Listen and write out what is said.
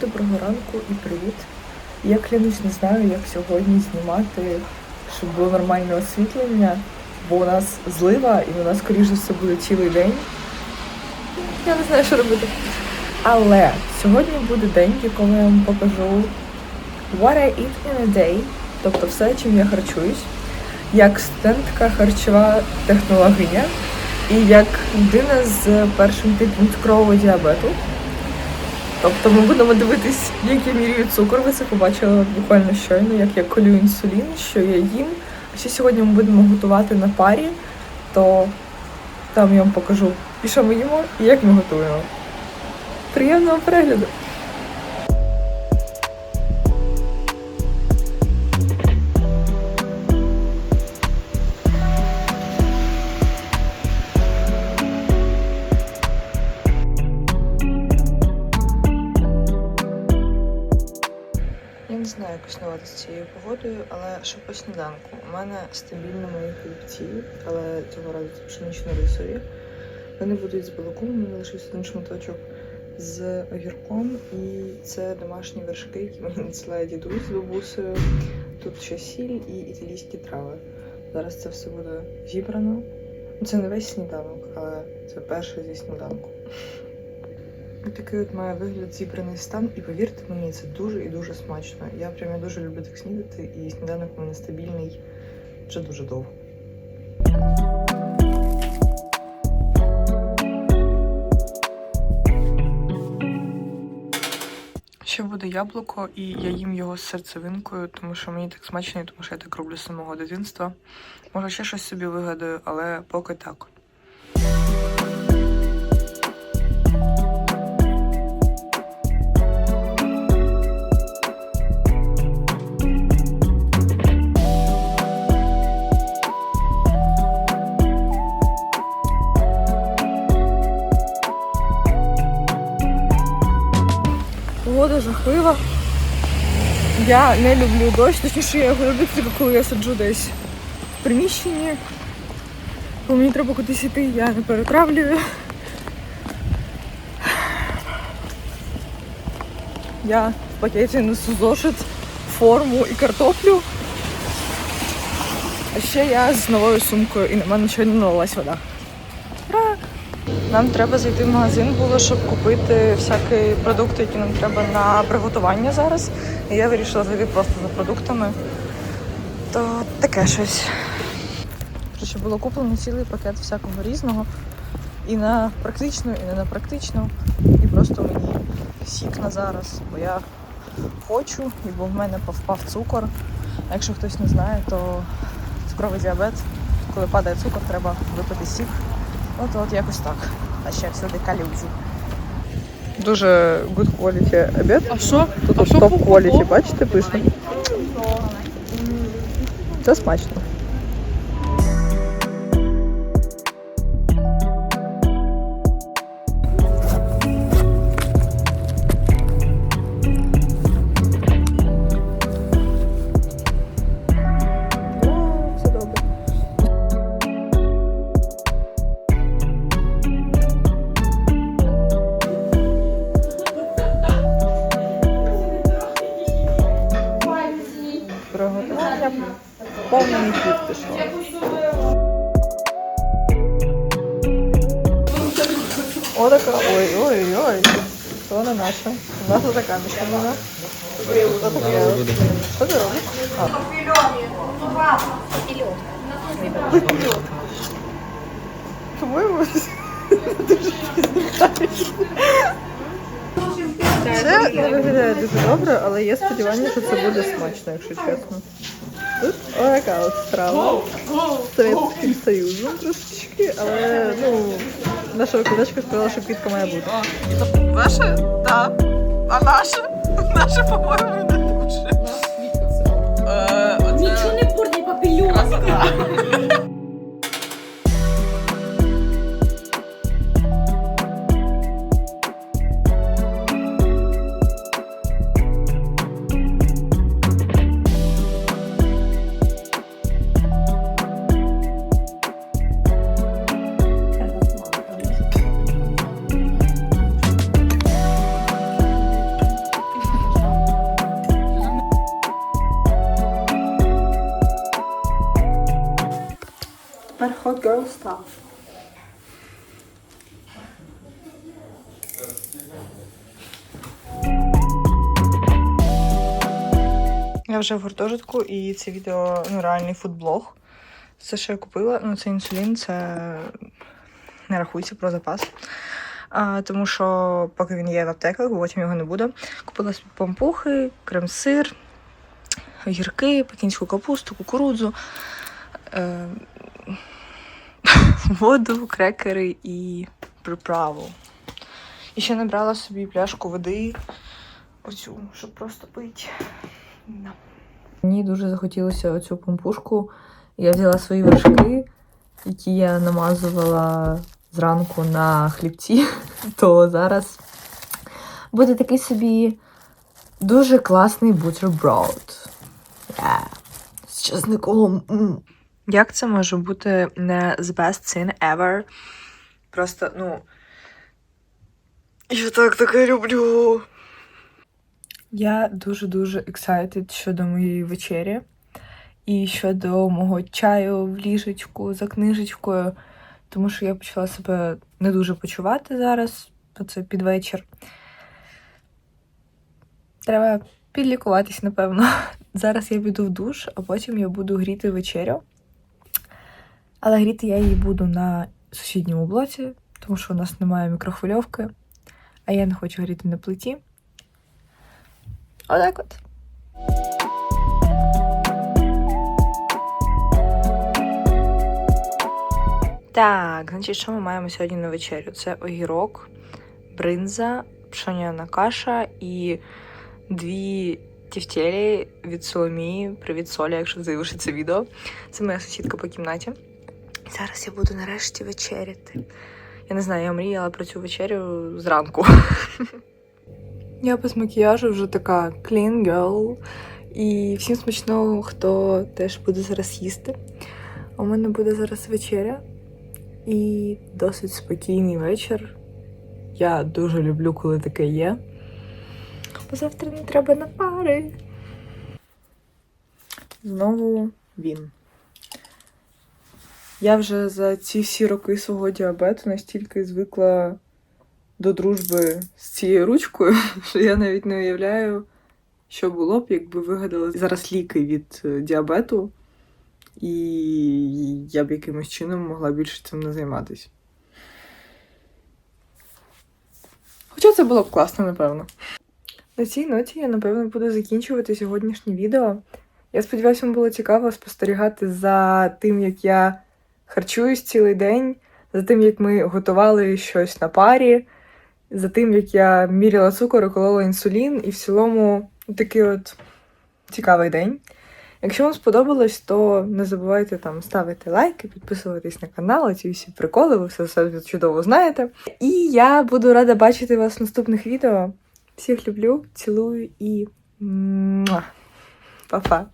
Доброго ранку і привіт. Я клянусь не знаю, як сьогодні знімати, щоб було нормальне освітлення, бо у нас злива і у нас, скоріше все, буде цілий день. Я не знаю, що робити. Але сьогодні буде день, в якому я вам покажу what I eat in a day, тобто все, чим я харчуюсь, як студентка харчова технологиня і як людина з першим типом цукрового діабету. Тобто ми будемо дивитись, як я міряю цукор. Ви це побачили буквально щойно, як я колю інсулін, що я їм. А ще сьогодні ми будемо готувати на парі, то там я вам покажу, і що ми їмо, і як ми готуємо. Приємного перегляду! З цією погодою, але що по сніданку. У мене стабільно мої хлібці, але цього разу це пшенично-рисові. Вони будуть з балаком, у мене лишився один шматочок з огірком, і це домашні вершки, які мені надсилає дідусь з бабусею. Тут ще сіль і італійські трави. Зараз це все буде зібрано. Це не весь сніданок, але це перше зі сніданку. Такий от має вигляд зібраний стан, і повірте мені, це дуже і дуже смачно. Я прям я дуже люблю так снідати, і сніданок у мене стабільний вже дуже довго. Ще буде яблуко, і я їм його з серцевинкою, тому що мені так смачно, і тому що я так роблю з самого дитинства. Може, ще щось собі вигадаю, але поки так. Жахлива. Я не люблю дощ, точніше я його люблю тільки коли я сиджу десь в приміщенні. Коли мені треба кудись іти, я не перетравлюю. Я в пакеті несу зошит, форму і картоплю. А ще я з новою сумкою і на мене ще не налилась вода. Нам треба зайти в магазин було, щоб купити всякі продукти, які нам треба на приготування зараз. І я вирішила зайти просто за продуктами. То таке щось. Коротше, було куплено цілий пакет всякого різного. І на практичну, і не на практичну. І просто мені сік на зараз, бо я хочу, і бо в мене повпав цукор. А якщо хтось не знає, то цукровий діабет, коли падає цукор, треба випити сік. От от якось так. А ще всюди калюзі. Дуже good quality обід. А що? Тут топ quality, бачите, пише. Це смачно. О, така, ой, ой, ой. Це вона наша. У нас така мішанина. Що таке? Що ти робиш? А. Вперед. По-моєму, це не виглядає дуже добре, але є сподівання, що це буде смачно, якщо чесно. Тут така от страва з Совєтським Союзом трошечки, але ну, наша викладачка сказала, що квітка має бути. Ваше? Так. А наше? Наше, по-моєму, не дуже. Нічого не порні папільйон. Hot girl. Став. Я вже в гуртожитку, і це відео ну, реальний фудблог. Все, що я купила, ну це інсулін, це не рахується про запас. А, тому що поки він є в аптеках, потім його не буде. Купила собі пампухи, крем-сир, огірки, пекінську капусту, кукурудзу, е, воду, крекери і приправу. І ще набрала собі пляшку води, оцю, щоб просто пити. Да. Мені дуже захотілося оцю помпушку. Я взяла свої вершки, які я намазувала зранку на хлібці, то зараз буде такий собі дуже класний бутерброд. Yeah. З чесником. Як це може бути не the best thing ever? Просто, ну. Я так таке люблю. Я дуже-дуже excited щодо моєї вечері і щодо мого чаю в ліжечку за книжечкою, тому що я почала себе не дуже почувати зараз, то це під вечір. Треба підлікуватись, напевно. Зараз я піду в душ, а потім я буду гріти вечерю. Але гріти я її буду на сусідньому блоці, тому що у нас немає мікрохвильовки, а я не хочу гріти на плиті. Отак от. Так, значить, що ми маємо сьогодні на вечерю? Це огірок, бринза, пшоняна каша і дві тівтєлі від Соломії. Привіт, Соля, якщо дивишся це відео. Це моя сусідка по кімнаті. Зараз я буду нарешті вечеряти. Я не знаю, я мріяла про цю вечерю зранку. Я без макіяжу вже така clean girl. І всім смачного, хто теж буде зараз їсти. У мене буде зараз вечеря і досить спокійний вечір. Я дуже люблю, коли таке є. Бо завтра не треба на пари. Знову він. Я вже за ці всі роки свого діабету настільки звикла до дружби з цією ручкою, що я навіть не уявляю, що було б, якби вигадали зараз ліки від е, діабету, і я б якимось чином могла більше цим не займатися. Хоча це було б класно, напевно. На цій ноті я, напевно, буду закінчувати сьогоднішнє відео. Я сподіваюся, вам було цікаво спостерігати за тим, як я харчуюсь цілий день, за тим, як ми готували щось на парі, за тим, як я міряла цукор і колола інсулін, і в цілому такий от цікавий день. Якщо вам сподобалось, то не забувайте там ставити лайки, підписуватись на канал, ці всі приколи, ви все, все чудово знаєте. І я буду рада бачити вас в наступних відео. Всіх люблю, цілую і па-па.